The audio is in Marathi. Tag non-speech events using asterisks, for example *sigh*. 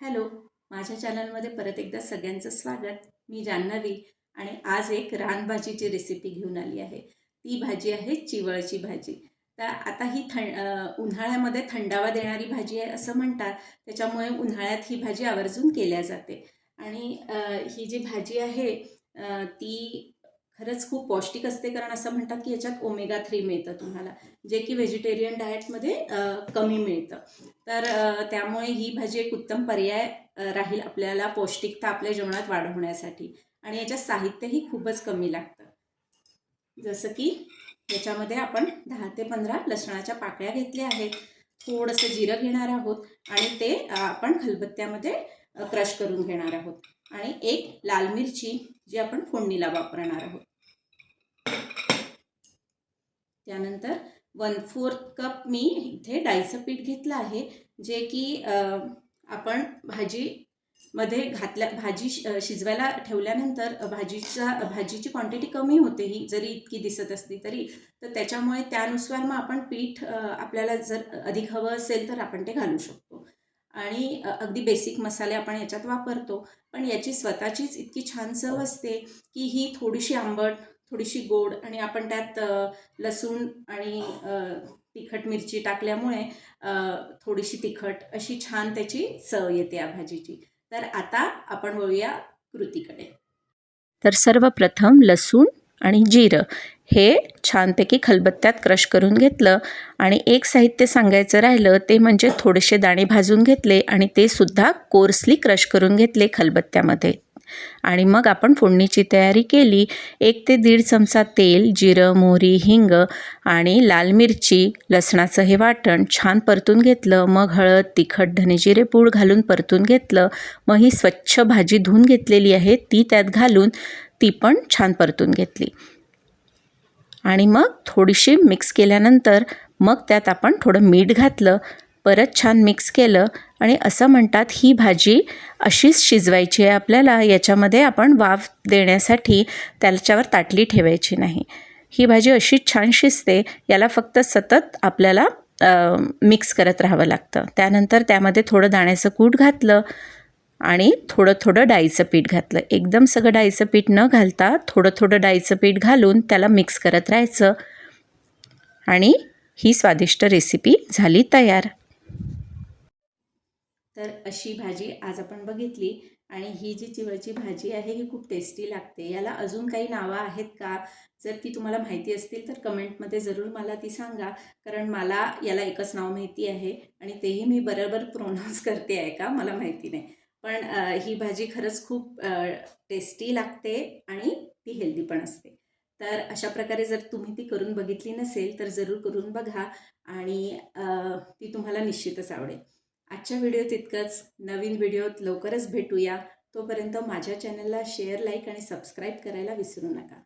हॅलो माझ्या चॅनलमध्ये परत एकदा सगळ्यांचं स्वागत. मी जान्हवी आणि आज एक रानभाजीची रेसिपी घेऊन आली आहे. ती भाजी आहे चिवळची भाजी. तर आता ही थंड उन्हाळ्यामध्ये थंडावा देणारी भाजी आहे असं म्हणतात. त्याच्यामुळे उन्हाळ्यात ही भाजी आवर्जून केल्या जाते. आणि ही जी भाजी आहे ती खरंच खूप पौष्टिक असते कारण असं म्हणतात की याच्यात ओमेगा थ्री मिळतं तुम्हाला जे की व्हेजिटेरियन डाएटमध्ये कमी मिळतं. तर त्यामुळे ही भाजी एक उत्तम पर्याय राहील आपल्याला पौष्टिकता आपल्या जेवणात वाढवण्यासाठी. आणि याच्यात साहित्यही खूपच कमी लागतं. जसं की याच्यामध्ये आपण दहा ते पंधरा लसणाच्या पाकळ्या घेतल्या आहेत. थोडंसं जिरं घेणार आहोत आणि ते आपण खलबत्त्यामध्ये क्रश करून घेणार आहोत. आणि एक लाल मिरची जी आपण फोडणीला वापरणार आहोत. त्यानंतर वन फोर्थ कप मी इथे डाळीचं पीठ घेतलं आहे जे की आपण भाजीमध्ये घातल्या भाजी शिजवायला ठेवल्यानंतर भाजीचा भाजीची क्वांटिटी कमी होते ही जरी इतकी दिसत असली तरी तर त्याच्यामुळे त्यानुसार मग आपण पीठ आपल्याला जर अधिक हवं असेल तर आपण ते घालू शकतो. आणि अगदी बेसिक मसाले आपण याच्यात वापरतो. पण याची स्वतःचीच इतकी छान चव असते की ही थोडीशी आंबट थोडीशी गोड आणि आपण त्यात लसूण आणि तिखट मिरची टाकल्यामुळे थोडीशी तिखट अशी छान त्याची चव येते या भाजीची. तर आता आपण वळूया कृतीकडे. तर सर्वप्रथम लसूण आणि जिरं हे छानपैकी खलबत्त्यात क्रश करून घेतलं आणि एक साहित्य सांगायचं राहिलं ते म्हणजे थोडेसे दाणे भाजून घेतले आणि ते सुद्धा कोर्सली क्रश करून घेतले खलबत्त्यामध्ये. आणि मग आपण फोडणीची तयारी केली. एक ते दीड चमचा तेल जिरं मोहरी हिंग आणि लाल मिरची लसणाचं हे वाटण छान परतून घेतलं. मग हळद तिखट धनेजिरे पूड घालून परतून घेतलं. मग ही स्वच्छ भाजी धुवून घेतलेली आहे. ती त्यात घालून ती पण छान परतून घेतली. आणि मग थोडीशी मिक्स केल्यानंतर मग त्यात आपण थोडं मीठ घातलं परत छान मिक्स केलं आणि असं म्हणतात ही भाजी अशीच शिजवायची आहे आपल्याला याच्यामध्ये आपण वाफ देण्यासाठी त्याच्यावर ताटली ठेवायची नाही. ही भाजी अशीच छान शिजते याला फक्त सतत आपल्याला मिक्स करत राहावं लागतं. त्यानंतर त्यामध्ये थोडं दाण्याचं कूट घातलं आणि थोडं थोडं डाळीचं पीठ घातलं. एकदम सगळं डाळीचं पीठ न घालता थोडं थोडं डाळीचं पीठ घालून त्याला मिक्स करत राहायचं. आणि ही स्वादिष्ट रेसिपी झाली तयार. तर अशी भाजी आज आपण बघितली आणि ही जी चिवळची भाजी आहे ही खूप टेस्टी लागते. याला अजून काही नावं आहेत का? जर ती तुम्हाला माहिती असतील तर कमेंटमध्ये जरूर मला ती सांगा. कारण मला याला एकच नाव माहिती आहे आणि तेही मी बरोबर प्रोनाऊन्स *laughs* करते आहे का? मला माहिती नाही. पण ही भाजी खरंच खूप टेस्टी लागते आणि ती हेल्दी पण असते. तर अशा प्रकारे जर तुम्ही ती करून बघितली नसेल तर जरूर करून बघा आणि ती तुम्हाला निश्चितच आवडेल. आजच्या व्हिडिओत इतकंच. नवीन व्हिडिओत लवकरच भेटूया. तोपर्यंत माझ्या चॅनलला शेअर लाईक आणि सबस्क्राईब करायला विसरू नका.